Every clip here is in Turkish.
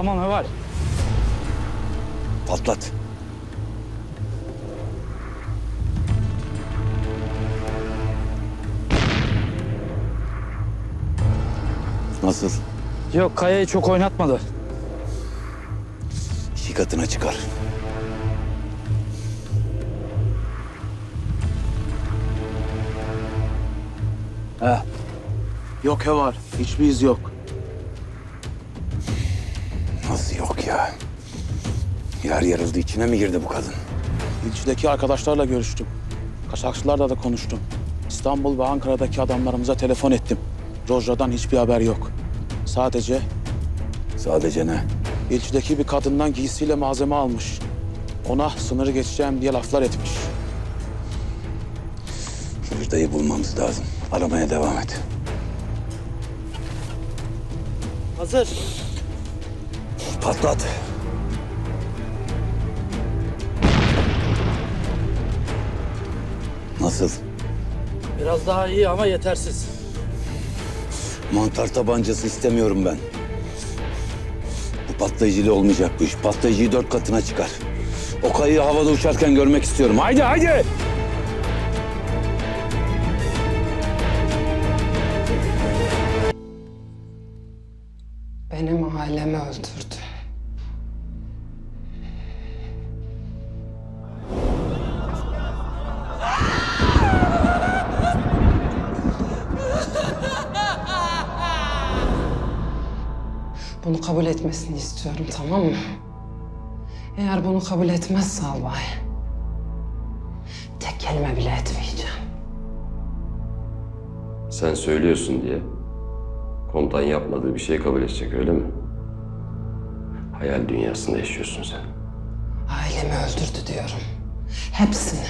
Tamam Heval. Patlat. Nasıl? Yok Kaya'yı çok oynatmadı. İki katına çıkar. He. Yok he var. Hiçbir iz yok. Nasıl yok ya? Yer yarıldı içine mi girdi bu kadın? İlçedeki arkadaşlarla görüştüm. Kaçakçılarla da konuştum. İstanbul ve Ankara'daki adamlarımıza telefon ettim. Rojra'dan hiçbir haber yok. Sadece Sadece ne? ilçedeki bir kadından giysiyle malzeme almış. Ona sınırı geçeceğim diye laflar etmiş. Müjdayı bulmamız lazım. Aramaya devam et. Hazır. Patlat. Nasıl? Biraz daha iyi ama yetersiz. Mantar tabancası istemiyorum ben. Bu patlayıcıyla olmayacak bu iş. Patlayıcıyı dört katına çıkar. O kayığı havada uçarken görmek istiyorum. Haydi haydi! Etmesini istiyorum tamam mı? Eğer bunu kabul etmezse albay, tek kelime bile etmeyeceğim. Sen söylüyorsun diye komutan yapmadığı bir şey kabul edecek öyle mi? Hayal dünyasında yaşıyorsun sen. Ailemi öldürdü diyorum. Hepsini.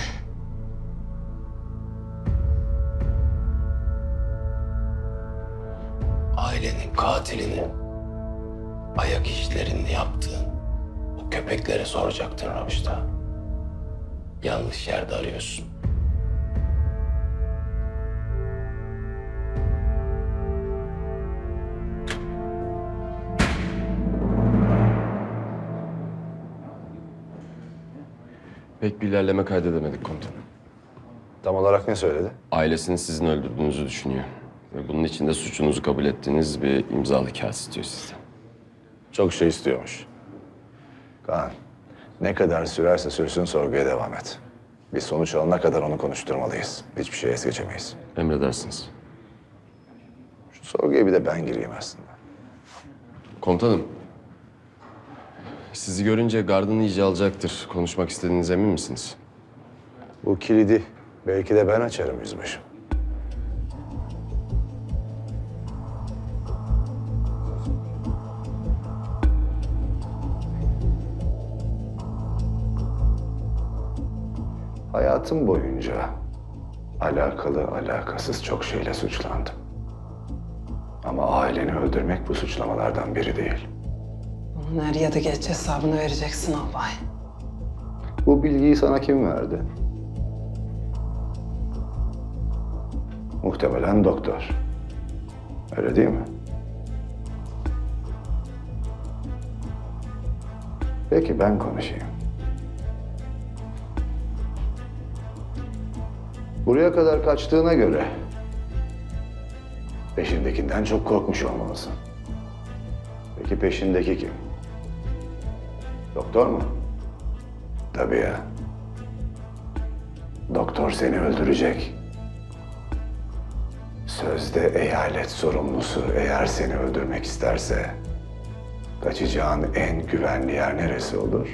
ailenin katilini, ayak işlerini yaptığın o köpeklere soracaktın Ramış'ta. Yanlış yerde arıyorsun. Pek bir ilerleme kaydedemedik komutanım. Tam olarak ne söyledi? Ailesini sizin öldürdüğünüzü düşünüyor. Ve bunun için de suçunuzu kabul ettiğiniz bir imzalı kağıt istiyor sizden. Çok şey istiyormuş. Kaan, ne kadar sürerse sürsün sorguya devam et. Bir sonuç alana kadar onu konuşturmalıyız. Hiçbir şey es geçemeyiz. Emredersiniz. Şu sorguya bir de ben gireyim aslında. Komutanım. Sizi görünce gardını iyice alacaktır. Konuşmak istediğinize emin misiniz? Bu kilidi belki de ben açarım yüzbaşım. Hayatım boyunca alakalı alakasız çok şeyle suçlandım. Ama aileni öldürmek bu suçlamalardan biri değil. Bunun er ya da geç hesabını vereceksin albay. Bu bilgiyi sana kim verdi? Muhtemelen doktor. Öyle değil mi? Peki ben konuşayım. Buraya kadar kaçtığına göre peşindekinden çok korkmuş olmalısın. Peki peşindeki kim? Doktor mu? Tabii ya. Doktor seni öldürecek. Sözde eyalet sorumlusu eğer seni öldürmek isterse kaçacağın en güvenli yer neresi olur?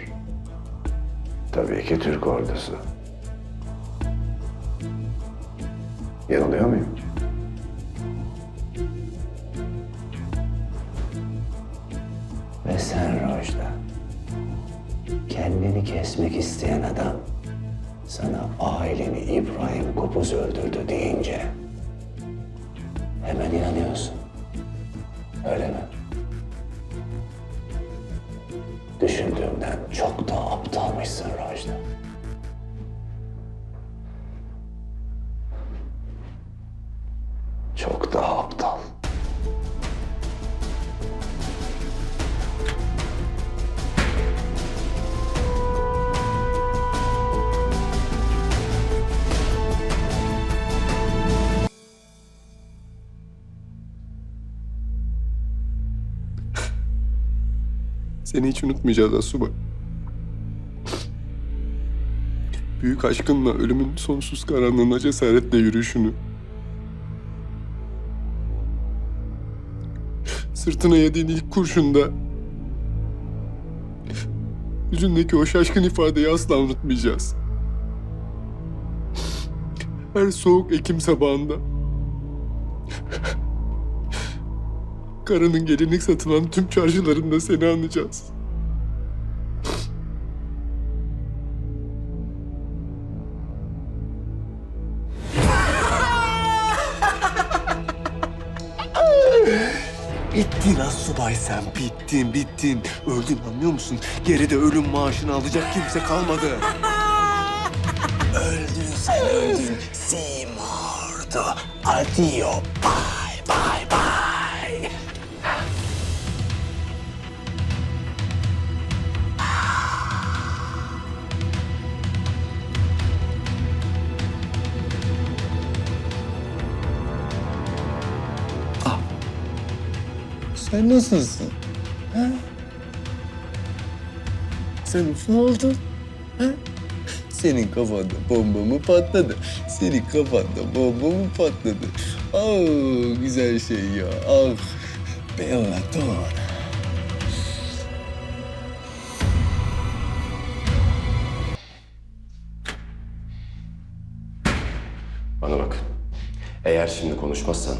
Tabii ki Türk ordusu. Yanılıyor muyum? Ve sen Rojda, kendini kesmek isteyen adam sana aileni İbrahim Kopuz öldürdü deyince hemen inanıyorsun. Seni hiç unutmayacağız Asuba. Büyük aşkınla ölümün sonsuz karanlığına cesaretle yürüyüşünü. Sırtına yediğin ilk kurşunda yüzündeki o şaşkın ifadeyi asla unutmayacağız. Her soğuk Ekim sabahında Kara'nın gelenek satılan tüm çarşılarında seni anlayacağız. Bittin asubay sen, bittin, bittin. Öldün anlıyor musun? Geride ölüm maaşını alacak kimse kalmadı. öldün sen, öldün. Simordo, adio, Sen nasılsın? Ha? Sen mutlu oldun? Ha? Senin kafanda bomba mı patladı? Senin kafanda bomba mı patladı? Ah güzel şey ya. Ah. Bellator. Bana bak. Eğer şimdi konuşmazsan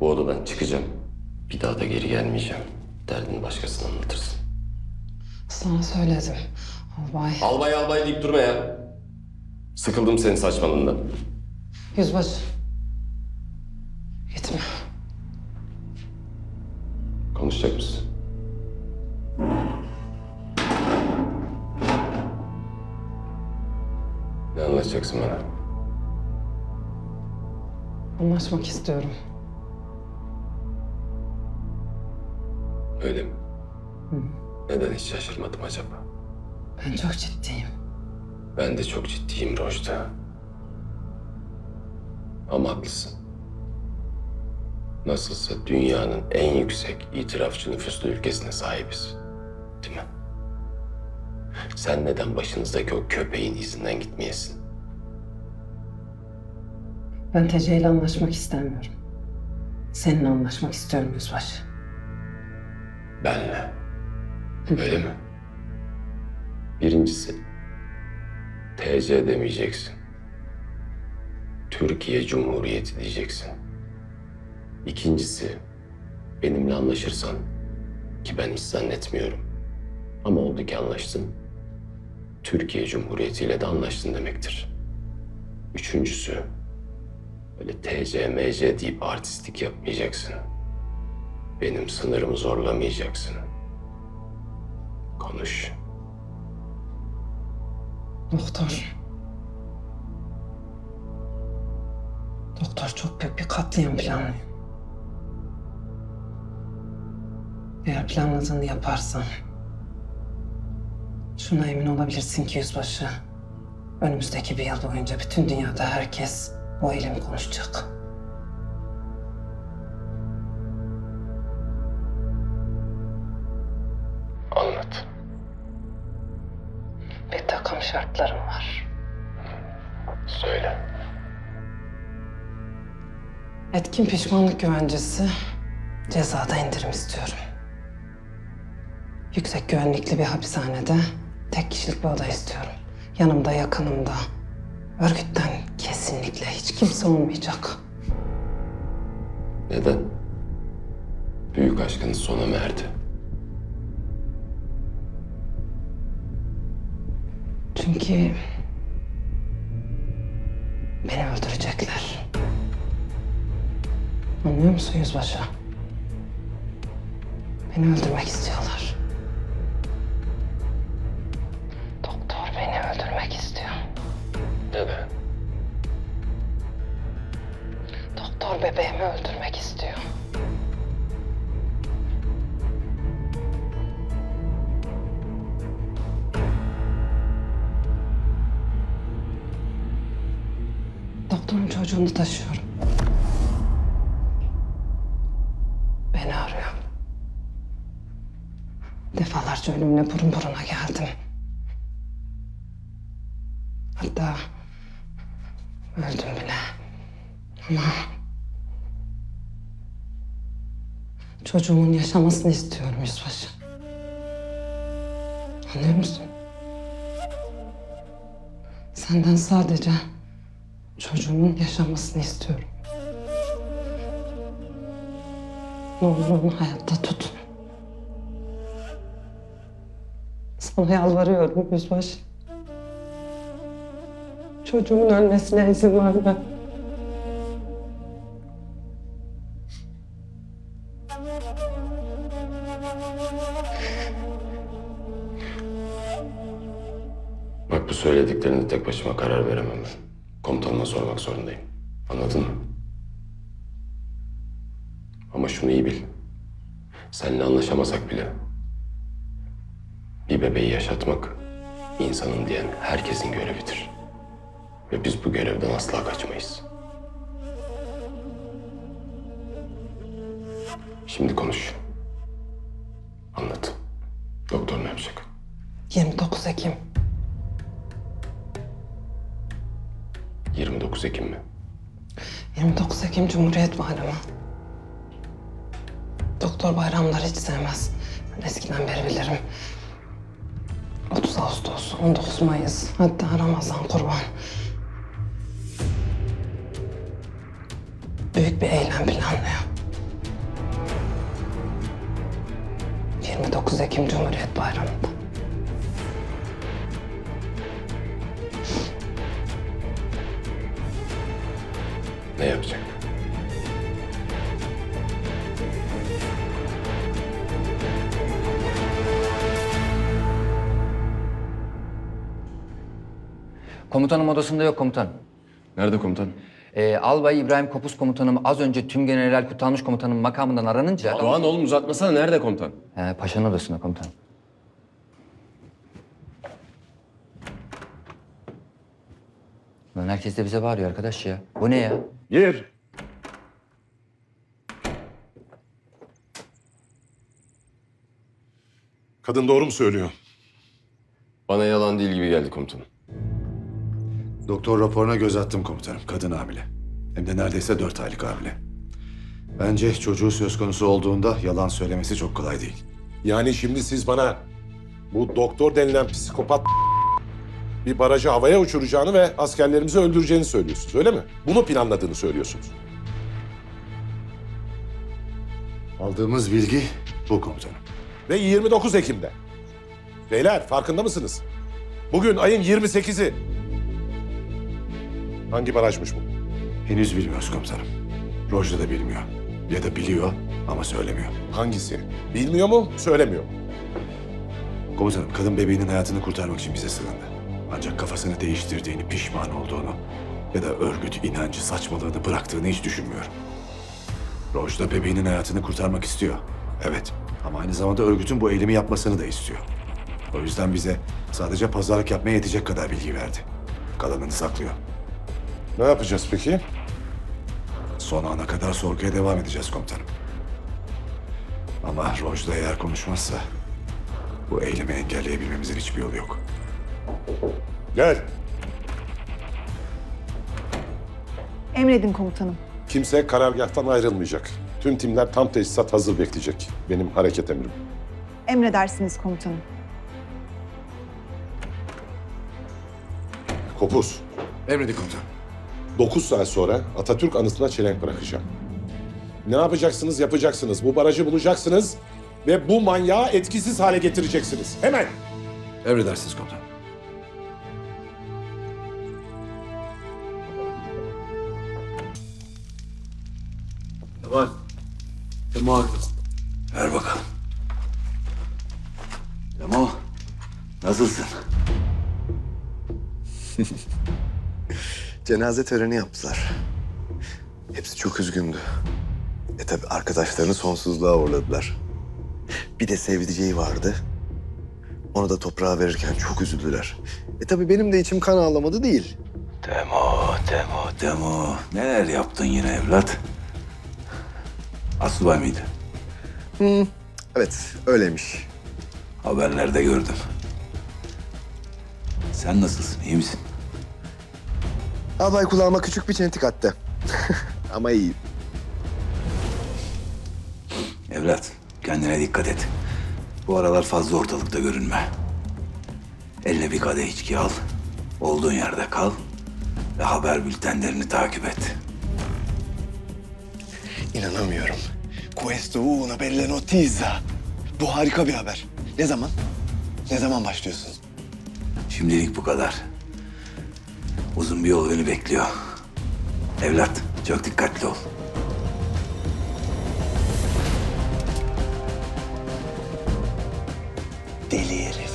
bu odadan çıkacağım. Bir daha da geri gelmeyeceğim. Derdini başkasına anlatırsın. Sana söyledim. Albay. Albay albay deyip durma ya. Sıkıldım senin saçmalığından. Yüzbaşı. Gitme. Konuşacak mısın? Ne anlatacaksın bana? Anlaşmak istiyorum. Öyle mi? Neden hiç şaşırmadım acaba? Ben çok ciddiyim. Ben de çok ciddiyim Rojda. Ama haklısın. Nasılsa dünyanın en yüksek itirafçı nüfuslu ülkesine sahibiz. Değil mi? Sen neden başınızdaki o köpeğin izinden gitmeyesin? Ben TC ile anlaşmak istemiyorum. Seninle anlaşmak istiyorum yüzbaşı. Benle. Öyle mi? Birincisi, TC demeyeceksin. Türkiye Cumhuriyeti diyeceksin. İkincisi, benimle anlaşırsan, ki ben hiç zannetmiyorum. Ama oldu ki anlaştın, Türkiye Cumhuriyeti ile de anlaştın demektir. Üçüncüsü, öyle TC, MC deyip artistlik yapmayacaksın. Benim sınırımı zorlamayacaksın. Konuş. Doktor. Doktor çok büyük bir katliam planlıyor. Eğer planladığını yaparsan... ...şuna emin olabilirsin ki yüzbaşı... ...önümüzdeki bir yıl boyunca bütün dünyada herkes bu eylemi konuşacak. Anlat. Bir takım şartlarım var. Söyle. Etkin pişmanlık güvencesi, cezada indirim istiyorum. Yüksek güvenlikli bir hapishanede tek kişilik bir oda istiyorum. Yanımda, yakınımda. Örgütten kesinlikle hiç kimse olmayacak. Neden? Büyük aşkınız sona erdi? Çünkü beni öldürecekler. Anlıyor musun yüzbaşı? Beni öldürmek istiyorlar. Doktor beni öldürmek istiyor. Neden? Doktor bebeğimi öldürmek istiyor. Çocuğunu taşıyorum. Beni arıyor. Defalarca ölümle burun buruna geldim. Hatta öldüm bile. Ama çocuğumun yaşamasını istiyorum Yüzbaşı. Anlıyor musun? Senden sadece çocuğumun yaşamasını istiyorum. Ne olur onu hayatta tut. Sana yalvarıyorum Yüzbaşı. Çocuğumun ölmesine izin verme. Bile bir bebeği yaşatmak insanın diyen herkesin görevidir. Ve biz bu görevden asla kaçmayız. Şimdi konuş. Anlat. Doktor ne yapacak? 29 Ekim. 29 Ekim mi? 29 Ekim Cumhuriyet Bayramı. Doktor bayramları hiç sevmez. Eskiden beri bilirim. 30 Ağustos, 19 Mayıs, hatta Ramazan, Kurban. Büyük bir eylem planlıyor. 29 Ekim Cumhuriyet Bayramı'nda. Ne yapacak? Komutanım odasında yok komutan. Nerede komutan? Ee, Albay İbrahim Kopuz komutanım az önce tüm general Kutalmış komutanım makamından aranınca... Doğan oğlum uzatmasana nerede komutan? Ee, paşanın odasında komutan. Lan herkes de bize bağırıyor arkadaş ya. Bu ne ya? Gir. Kadın doğru mu söylüyor? Bana yalan değil gibi geldi komutanım. Doktor raporuna göz attım komutanım. Kadın hamile. Hem de neredeyse dört aylık hamile. Bence çocuğu söz konusu olduğunda yalan söylemesi çok kolay değil. Yani şimdi siz bana bu doktor denilen psikopat bir barajı havaya uçuracağını ve askerlerimizi öldüreceğini söylüyorsunuz öyle mi? Bunu planladığını söylüyorsunuz. Aldığımız bilgi bu komutanım. Ve 29 Ekim'de. Beyler farkında mısınız? Bugün ayın 28'i. Hangi barajmış bu? Henüz bilmiyoruz komutanım. Rojda da bilmiyor. Ya da biliyor ama söylemiyor. Hangisi? Bilmiyor mu, söylemiyor mu? Komutanım kadın bebeğinin hayatını kurtarmak için bize sığındı. Ancak kafasını değiştirdiğini, pişman olduğunu ya da örgüt inancı saçmalığını bıraktığını hiç düşünmüyorum. Rojda bebeğinin hayatını kurtarmak istiyor. Evet ama aynı zamanda örgütün bu eylemi yapmasını da istiyor. O yüzden bize sadece pazarlık yapmaya yetecek kadar bilgi verdi. Kalanını saklıyor. Ne yapacağız peki? Son ana kadar sorguya devam edeceğiz komutanım. Ama Rojda eğer konuşmazsa bu eylemi engelleyebilmemizin hiçbir yolu yok. Gel. Emredin komutanım. Kimse karargahtan ayrılmayacak. Tüm timler tam tesisat hazır bekleyecek. Benim hareket emrim. Emredersiniz komutanım. Kopuz. Emredin komutanım. 9 saat sonra Atatürk anıtına çelenk bırakacağım. Ne yapacaksınız yapacaksınız. Bu barajı bulacaksınız ve bu manyağı etkisiz hale getireceksiniz. Hemen. Emredersiniz komutanım. Kemal. Kemal. Ver bakalım. Cemo, nasılsın? Cenaze töreni yaptılar. Hepsi çok üzgündü. E tabi arkadaşlarını sonsuzluğa uğurladılar. Bir de sevdiceği vardı. Onu da toprağa verirken çok üzüldüler. E tabi benim de içim kan ağlamadı değil. Demo, Demo, Demo. Neler yaptın yine evlat? Asubay mıydı? Evet, öyleymiş. Haberlerde gördüm. Sen nasılsın? iyi misin? Albay kulağıma küçük bir çentik attı. Ama iyi. Evlat, kendine dikkat et. Bu aralar fazla ortalıkta görünme. Eline bir kadeh içki al. Olduğun yerde kal. Ve haber bültenlerini takip et. İnanamıyorum. Questo una bella notizia. Bu harika bir haber. Ne zaman? Ne zaman başlıyorsunuz? Şimdilik bu kadar. Uzun bir yol beni bekliyor. Evlat, çok dikkatli ol. Deli herif.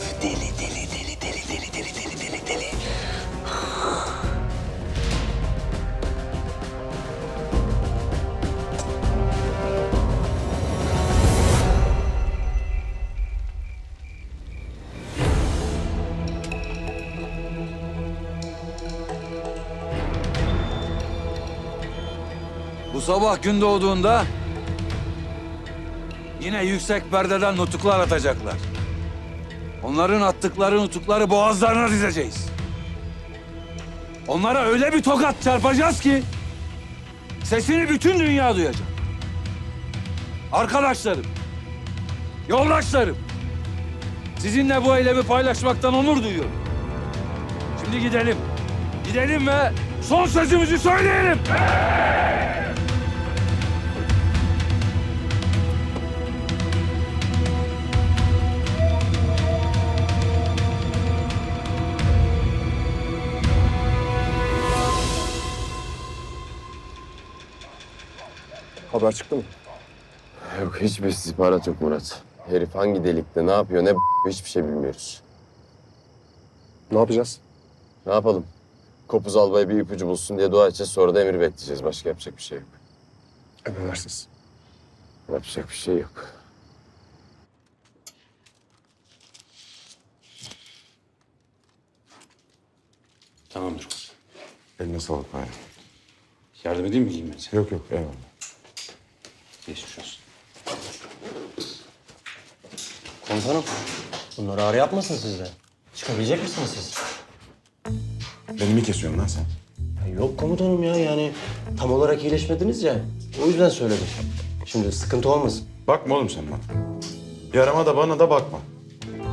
Sabah gün doğduğunda yine yüksek perdeden nutuklar atacaklar. Onların attıkları nutukları boğazlarına dizeceğiz. Onlara öyle bir tokat çarpacağız ki sesini bütün dünya duyacak. Arkadaşlarım, yoldaşlarım, sizinle bu eylemi paylaşmaktan onur duyuyorum. Şimdi gidelim. Gidelim ve son sözümüzü söyleyelim. Haber çıktı mı? Yok hiçbir istihbarat yok Murat. Herif hangi delikte ne yapıyor ne hiçbir şey bilmiyoruz. Ne yapacağız? Ne yapalım? Kopuz albay bir ipucu bulsun diye dua edeceğiz sonra da emir bekleyeceğiz. Başka yapacak bir şey yok. Emredersiniz. Yapacak bir şey yok. Tamamdır. Eline sağlık Bayram. Yardım edeyim mi giyinmenize? Yok yok eyvallah. Geçmiş olsun. Komutanım, bunları ağrı yapmasın sizde. Çıkabilecek misiniz siz? Beni mi kesiyorsun lan sen? Ya Yok komutanım ya, yani tam olarak iyileşmediniz ya. O yüzden söyledim. Şimdi sıkıntı olmasın. Bakma oğlum sen bana. Yarama da bana da bakma.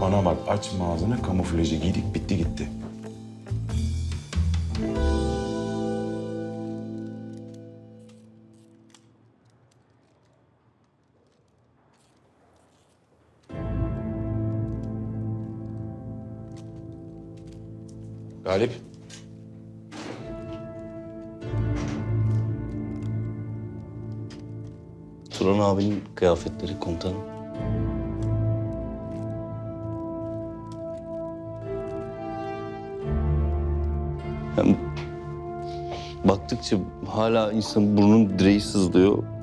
Bana bak açma ağzını kamuflajı giydik bitti gitti. Galip. Turan abinin kıyafetleri komutanım. Hem baktıkça hala insan burnun direği sızlıyor.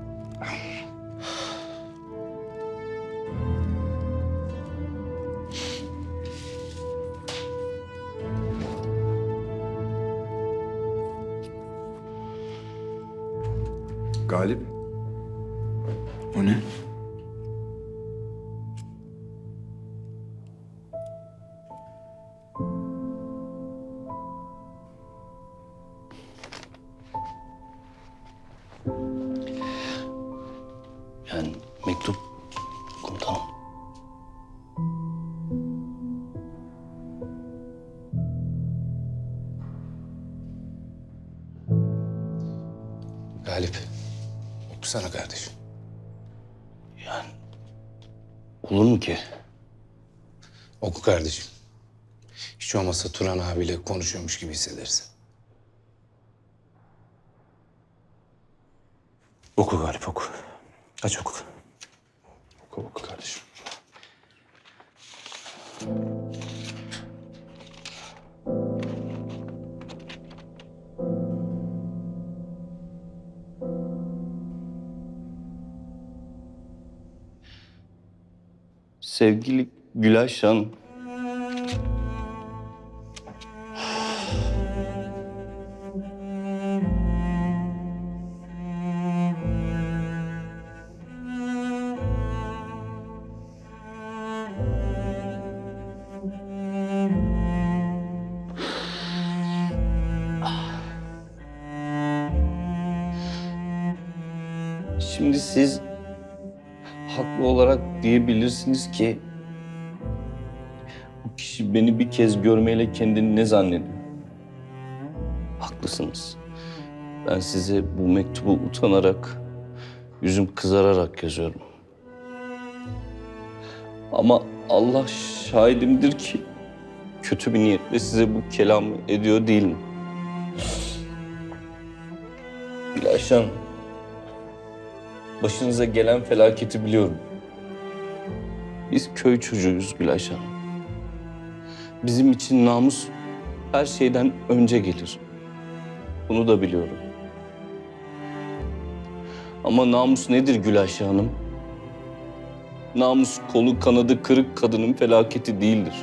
Yani mektup komutanım. Galip. Okusana kardeşim. Yani olur mu ki? Oku kardeşim. Hiç olmazsa Turan abiyle konuşuyormuş gibi hissedersin. Oku Galip oku. Aç oku. Oku oku kardeşim. Sevgili Gülayşan. siz diyebilirsiniz ki bu kişi beni bir kez görmeyle kendini ne zannediyor? Haklısınız. Ben size bu mektubu utanarak, yüzüm kızararak yazıyorum. Ama Allah şahidimdir ki kötü bir niyetle size bu kelamı ediyor değilim. Gülayşe başınıza gelen felaketi biliyorum. Biz köy çocuğuyuz Gülayşe Hanım. Bizim için namus her şeyden önce gelir. Bunu da biliyorum. Ama namus nedir Gülayşe Hanım? Namus kolu kanadı kırık kadının felaketi değildir.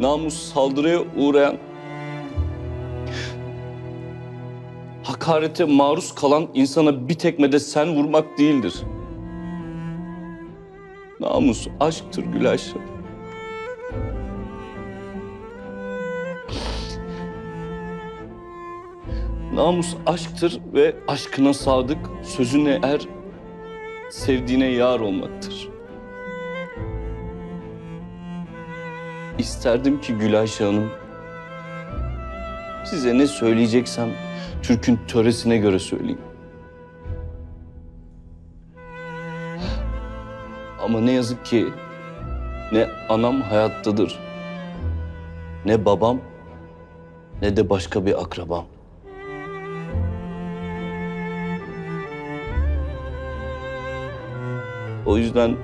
Namus saldırıya uğrayan, hakarete maruz kalan insana bir tekmede sen vurmak değildir. Namus aşktır Gülayşe. Namus aşktır ve aşkına sadık, sözüne er, sevdiğine yar olmaktır. İsterdim ki Gülayşe Hanım, size ne söyleyeceksem Türk'ün töresine göre söyleyeyim. Ama ne yazık ki ne anam hayattadır, ne babam, ne de başka bir akrabam. O yüzden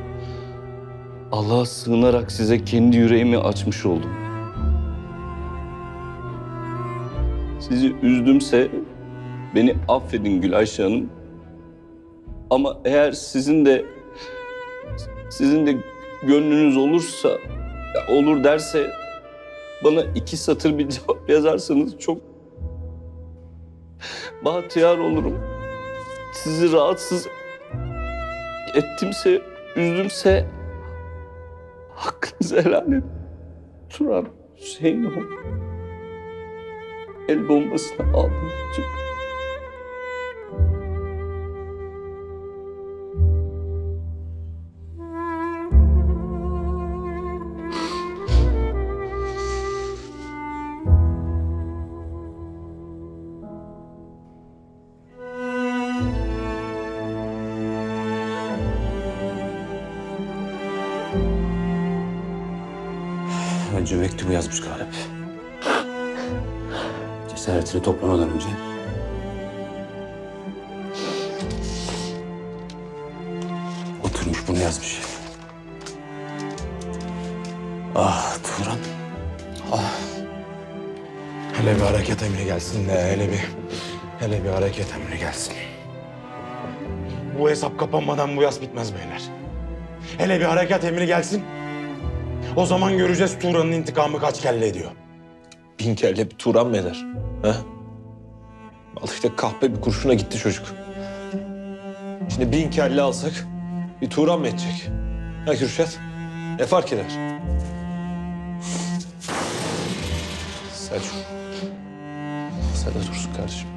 Allah'a sığınarak size kendi yüreğimi açmış oldum. Sizi üzdümse beni affedin Gülayşe Hanım. Ama eğer sizin de sizin de gönlünüz olursa olur derse bana iki satır bir cevap yazarsanız çok bahtiyar olurum. Sizi rahatsız ettimse, üzdümse hakkınızı helal edin. Turan Hüseyin o el bombasına aldım. Önce mektubu yazmış Galip. Cesaretini toplamadan önce. Oturmuş bunu yazmış. Ah Turan. Ah. Hele bir hareket emri gelsin de hele bir... Hele bir hareket emri gelsin. Bu hesap kapanmadan bu yaz bitmez beyler. Hele bir hareket emri gelsin. O zaman göreceğiz Turan'ın intikamı kaç kelle ediyor. Bin kelle bir Turan mı eder? Ha? Al işte kahpe bir kurşuna gitti çocuk. Şimdi bin kelle alsak bir Turan mı edecek? Ha Kürşat? Ne fark eder? Selçuk. Sen de dursun kardeşim.